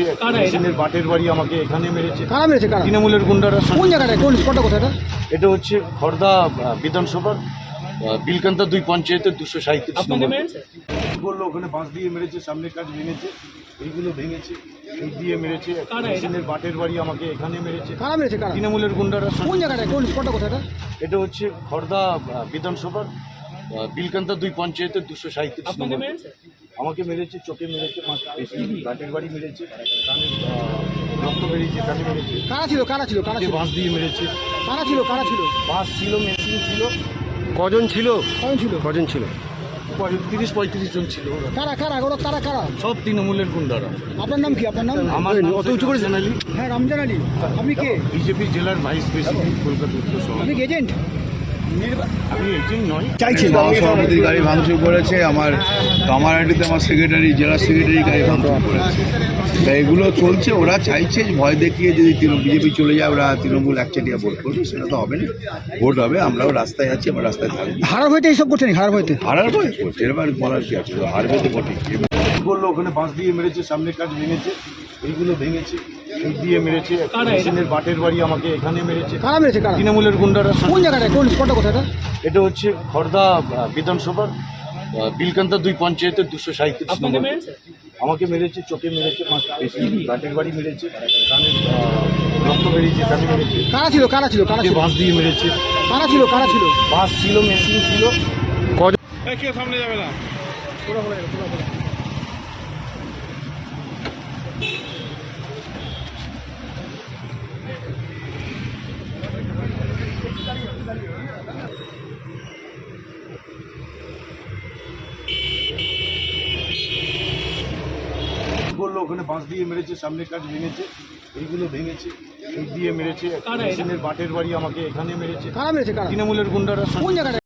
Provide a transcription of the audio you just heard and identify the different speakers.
Speaker 1: মেরেছে মেশিনের বাটের বাড়ি আমাকে এখানে মেরেছে।
Speaker 2: কারা মেরেছে কারা?
Speaker 1: তৃণমূলের গুন্ডারা
Speaker 2: কোন জায়গাটা কোন স্পটটা কোথায় এটা?
Speaker 1: এটা হচ্ছে খর্দা বিধানসভার আহ, বিলকান্তা দুই পঞ্চায়েতের দুশো সাঁত্রিশ
Speaker 3: মেরেছে
Speaker 1: বলল? ওখানে বাঁশ দিয়ে মেরেছে সামনের কাজ ভেঙেছে এইগুলো ভেঙেছে এই দিয়ে মেরেছে মেশিনের বাটের বাড়ি আমাকে এখানে মেরেছে।
Speaker 2: কারা মেরেছে কারা?
Speaker 1: তৃণমূলের গুন্ডারা
Speaker 2: কোন জায়গাটা কোন স্পটটা কোথায় এটা?
Speaker 1: এটা হচ্ছে খর্দা আহ, বিধানসভার আহ, বিলকান্তা দুই পঞ্চায়েতের দুশো সাঁত্রিশ
Speaker 3: মেরেছে
Speaker 1: আমাকে মেরেছে চোখে মেরেছে বাটের বাড়ি মেরেছে রক্ত বেরিয়েছে কানে মেরেছে।
Speaker 2: কারা ছিল কারা ছিল কারা ছিল।
Speaker 1: বাঁশ দিয়ে মেরেছে।
Speaker 2: কারা ছিল কারা ছিল।
Speaker 1: বাঁশ ছিল মেশিন ছিল।
Speaker 4: কজন ছিল?
Speaker 2: কজন ছিল?
Speaker 4: কজন ছিল?
Speaker 1: তিরিশ পঁয়ত্রিশ জন ছিল।
Speaker 2: কারা কারা ওরা কারা কারা?
Speaker 1: সব তৃণমূলের গুন্ডারা।
Speaker 2: আপনার নাম কি? আপনার নাম?
Speaker 1: আমার অত উঁচু করে জানালি
Speaker 2: হ্যাঁ রমজান আলী। আপনি কে?
Speaker 1: বিজেপি জেলার ভাইস প্রেসিডেন্ট কলকাতা উত্তর শহর
Speaker 2: আপনি এজেন্ট?
Speaker 1: আমি
Speaker 2: চাইছেন
Speaker 5: সভাপতির গাড়ি ভাঙচুর করেছে আমার কামারহাটিতে আমার সেক্রেটারি জেলা সেক্রেটারি গাড়ি ভাঙচুর করেছে। তা এগুলো চলছে ওরা চাইছে যে ভয় দেখিয়ে যদি বিজেপি চলে যায় ওরা তৃণমূল একচাটিয়া ভোট করবে সেটা তো হবে না। ভোট হবে আমরাও রাস্তায় আছি আমরা রাস্তায় থাকব।
Speaker 2: হারার হইতে এইসব করছেন হারার হইতে?
Speaker 5: হারার ভয় করছে এরবার বলার কি আছে? হারবে তো বটে
Speaker 1: বলল ওখানে বাঁশ দিয়ে মেরেছে সামনের কাজ ভেঙেছে। এইগুলো ভেঙেছে এই দিয়ে মেরেছে
Speaker 3: কারা?
Speaker 1: মেশিনের বাটের বাড়ি আমাকে এখানে মেরেছে।
Speaker 2: কারা মেরেছে কারা?
Speaker 1: তৃণমূলের গুন্ডারা
Speaker 2: কোন জায়গাটা কোন স্পটটা কোথায় এটা?
Speaker 1: হচ্ছে খর্দা বিধানসভার বিলকান্তা দুই পঞ্চায়েতের দুশো সাঁত্রিশ আমাকে মেরেছে চোখে মেরেছে বেশি বাটের বাড়ি মেরেছে কানে রক্ত বেরিয়েছে কানে মেরেছে।
Speaker 2: কারা ছিল কারা ছিল কারা ছিল?
Speaker 1: বাঁশ দিয়ে মেরেছে।
Speaker 2: কারা ছিল কারা ছিল?
Speaker 1: বাস ছিল মেশিন ছিল। বলল ওখানে বাঁশ দিয়ে মেরেছে সামনে কাজ ভেঙেছে এইগুলো ভেঙেছে দিয়ে মেরেছে বাটের বাড়ি আমাকে এখানে মেরেছে।
Speaker 2: কারা মেরেছে?
Speaker 1: তৃণমূলের গুন্ডারা
Speaker 2: কোন জায়গাটা?